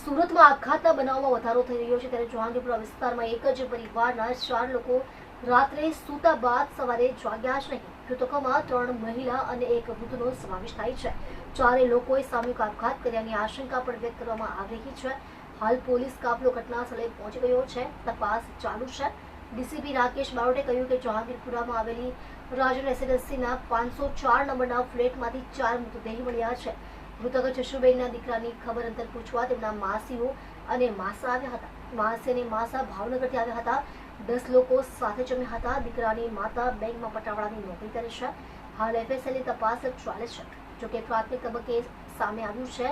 સુરતમાં આપઘાતના બનાવમાં વધારો થઈ રહ્યો છે ત્યારે જહાંગીરપુરા વિસ્તારમાં એક જ પરિવારના ચાર લોકો રાત્રે સૂતા બાદ સવારે જાગ્યા જ નહીં. મૃતકોમાં ત્રણ મહિલા અને એક વૃદ્ધનો સમાવેશ થાય છે. ચારે લોકોએ સામૂહિક આપઘાત કર્યાની આશંકા પણ વ્યક્ત કરવામાં આવી રહી છે. હાલ પોલીસ કાફલો ઘટના સ્થળે પહોંચી ગયો છે. તપાસ ચાલુ છે. ડીસીપી રાકેશ બારોટે કહ્યું કે જહાંગીરપુરામાં આવેલી રાજ રેસિડેન્સીના પાંચસો ચાર નંબરના ફ્લેટમાંથી ચાર મૃતદેહ મળ્યા છે. મૃતક જશુબેનના દીકરાની ખબર અંતર પૂછવા તેમના માસીઓ અને માસા આવ્યા હતા. માસી અને માસા ભાવનગરથી આવ્યા હતા. દસ લોકો સાથે જમ્યા હતા. દીકરાની માતા બેંકમાં પટાવાળાની નોકરી કરે છે. હાલ એફએસએલની તપાસ ચાલે છે. જોકે પ્રાથમિક તબક્કે સામે આવ્યું છે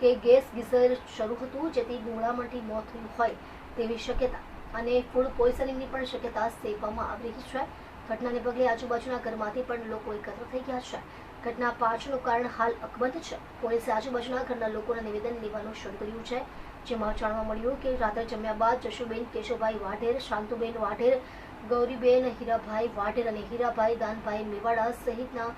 કે ગેસ ગીઝર શરૂ હતું, જેથી ગુંગળામણથી મોત થયું હોય તેવી શક્યતા અને ફૂડ પોઈઝનિંગની પણ શક્યતા સેવવામાં આવી રહી છે. ઘટનાને પગલે આજુબાજુના ઘરમાંથી પણ લોકો એકત્ર થઈ ગયા છે. ઘટના પાછળનું કારણ હાલ અકબંધ છે. પોલીસે આજુબાજુના ઘરના લોકોના નિવેદન લેવાનું શરૂ કર્યું છે. જેમાં જાણવા મળ્યું કે રાત્રે જમ્યા બાદ જશુબેન કેશવભાઈ વાઢેર, શાંતુબેન વાઢેર, ગૌરીબેન, હીરાભાઈ વાઢેર અને હીરાભાઈ દાનભાઈ મેવાડા સહિતના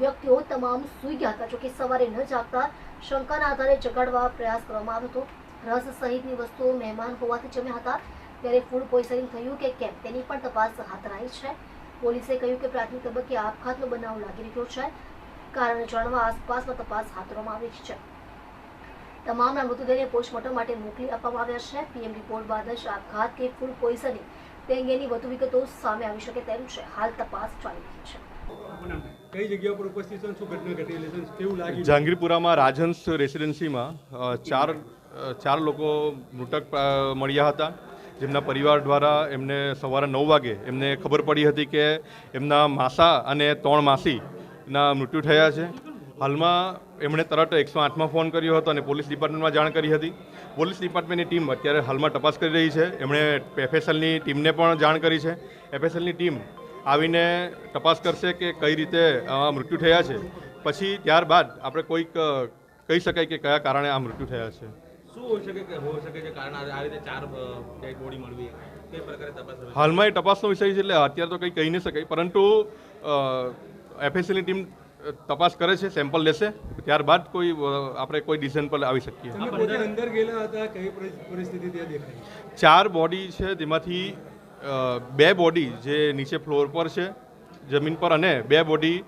વ્યક્તિઓ તમામ સૂઈ ગયા હતા, જોકે સવારે ન જાગતા શંકાના આધારે જગાડવા પ્રયાસ કરવામાં આવ્યો હતો. રસ સહિતની વસ્તુઓ મહેમાન હોવાથી જમ્યા હતા. ત્યારે ફૂડ પોઈઝનિંગ થયું કે કેમ તેની પણ તપાસ હાથ ધરાઈ છે. પોલીસે કહ્યું કે પ્રાથમિક તબક્કે આપઘાતનો બનાવ લાગી રહ્યો છે. કારણ જાણવા આસપાસમાં તપાસ હાથ ધરવામાં આવી છે. તમામના મૃતદેહને પોસ્ટમોર્ટમ માટે મોકલી આપવામાં આવ્યા છે. પીએમ રિપોર્ટ બાદ જ આપઘાત કે ફૂડ પોઈઝનિંગ તે અંગેની વધુ વિગતો સામે આવી શકે તેમ છે. હાલ તપાસ ચાલી રહી છે. કઈ જગ્યા પર ઉપસ્થિત છો શું ઘટના ઘટેલી કેવું લાગ્યું? જહાંગીરપુરામાં રાજહંસ રેસિડેન્સીમાં ચાર ચાર લોકો મૃતક મળ્યા હતા. જેમના પરિવાર દ્વારા એમને સવારે નવ વાગે એમને ખબર પડી હતી કે એમના માસા અને ત્રણ માસીના મૃત્યુ થયા છે. હાલમાં એમણે તરત એકસો આઠમાં ફોન કર્યો હતો અને પોલીસ ડિપાર્ટમેન્ટમાં જાણ કરી હતી. પોલીસ ડિપાર્ટમેન્ટની ટીમ અત્યારે હાલમાં તપાસ કરી રહી છે. એમણે એફએસએલની ટીમને પણ જાણ કરી છે. એફએસએલની ટીમ આવીને તપાસ કરશે કે કઈ રીતે આ મૃત્યુ થયા છે. પછી ત્યારબાદ આપણે કોઈક કહી શકાય કે કયા કારણે આ મૃત્યુ થયા છે. શું હોઈ શકે કે હોઈ શકે છે? કારણ આ આ રીતે ચાર ડેડ બોડી મળવી કઈ પ્રકારે તપાસ હાલમાં એ તપાસનો વિષય છે એટલે અત્યારે તો કંઈ કહી નહીં શકાય. પરંતુ એફએસએલની ટીમ તપાસ કરે છે સેમ્પલ લેશે. ત્યારબાદ કોઈ આપણે કોઈ ડિસિઝન પર આવી શકીએ. અંદર ગયેલા હતા કઈ પરિસ્થિતિ ત્યાં દેખાય ચાર બોડી છે તેમાંથી બે બોડી જે નીચે ફ્લોર પર છે જમીન પર અને બે બોડી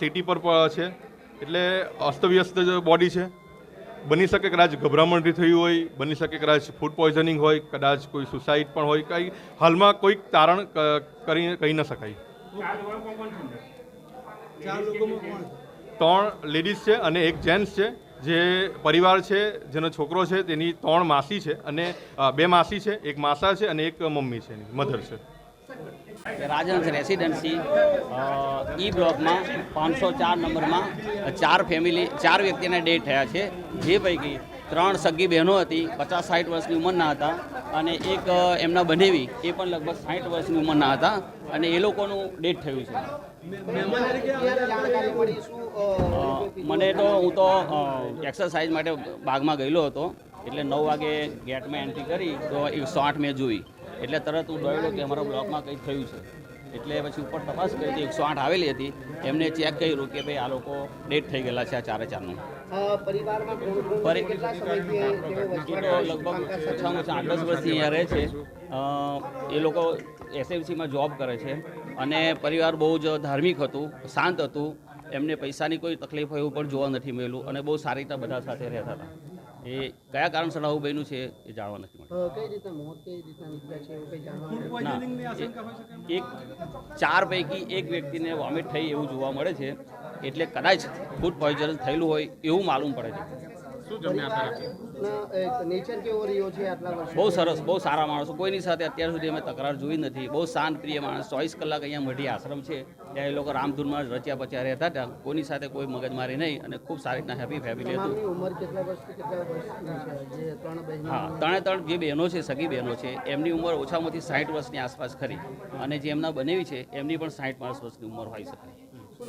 સિટી પર છે. એટલે અસ્તવ્યસ્ત બોડી છે. બની શકે કદાચ ગભરામણથી થયું હોય બની શકે કદાચ ફૂડ પોઈઝનિંગ હોય કદાચ કોઈ સુસાઇડ પણ હોય કંઈ હાલમાં કોઈક તારણ કરી કહી ન શકાય. ત્રણ લેડીઝ છે અને એક જેન્ટ્સ છે. જે પરિવાર છે જેનો છોકરો છે તેની ત્રણ માસી છે અને બે માસી છે એક માસા છે અને એક મમ્મી છે એની મધર છે. રાજહંસ રેસિડેન્સી ઈ બ્લોકમાં પાંચસો ચાર નંબરમાં ચાર ફેમિલી ચાર વ્યક્તિના ડેટ થયા છે. જે પૈકી ત્રણ સગી બહેનો હતી, પચાસ સાઠ વર્ષની ઉંમરના હતા અને એક એમના બનેવી, એ પણ લગભગ સાઠ વર્ષની ઉંમરના હતા અને એ લોકોનું ડેટ થયું છે. મને તો, હું તો એક્સરસાઇઝ માટે બાગમાં ગયેલો હતો, એટલે નવ વાગે ગેટમાં એન્ટ્રી કરી તો એકસો આઠ મેં જોઈ. એટલે તરત હું દોડ્યો કે અમારા બ્લોકમાં કંઈક થયું છે. એટલે પછી ઉપર તપાસ કરી હતી, એકસો આઠ આવેલી હતી. એમને ચેક કર્યું કે ભાઈ આ લોકો ડેટ થઈ ગયેલા છે આ ચારે ચારનું. પરિવારમાં કેટલા સમયથી? લગભગ ઓછામાં ઓછા આઠ દસ વર્ષથી અહીંયા રહે છે. એ લોકો એસએમસીમાં જોબ કરે છે અને પરિવાર બહુ જ ધાર્મિક હતું શાંત હતું. એમને પૈસાની કોઈ તકલીફ હોય એવું પણ જોવા નથી મળેલું અને બહુ સારી રીતે બધા સાથે રહેતા હતા. એ કયા કારણસર આવું બન્યું છે એ જાણવા નથી મળ્યું. એક ચાર પૈકી એક વ્યક્તિને વોમિટ થઈ એવું જોવા મળે છે. એટલે કદાચ ફૂડ પોઈઝન થયેલું હોય એવું માલુમ પડે છે. બહુ સરસ બહુ સારા માણસો. કોઈની સાથે અત્યાર સુધી અમે તકરાર જોઈ નથી. બહુ શાંત પ્રિય માણસ. ચોવીસ કલાક અહીંયા મઢી આશ્રમ છે. ત્યાં એ લોકો રામધૂનમાં રચ્યા પચ્યા રહેતા હતા. કોઈની સાથે કોઈ મગજમારી નહીં અને ખૂબ સારી રીતના હેપી ફેમિલી હતું. તમામની ઉંમર કેટલા વર્ષથી કેટલા વર્ષની છે? જે બહેનો હા ત્રણે ત્રણ જે બહેનો છે સગી બહેનો છે એમની ઉંમર ઓછામાં ઓછી સાઠ વર્ષની આસપાસ ખરી. અને જે એમના બનેવી છે એમની પણ સાઠ પાંચ વર્ષની ઉંમર હોઈ શકે.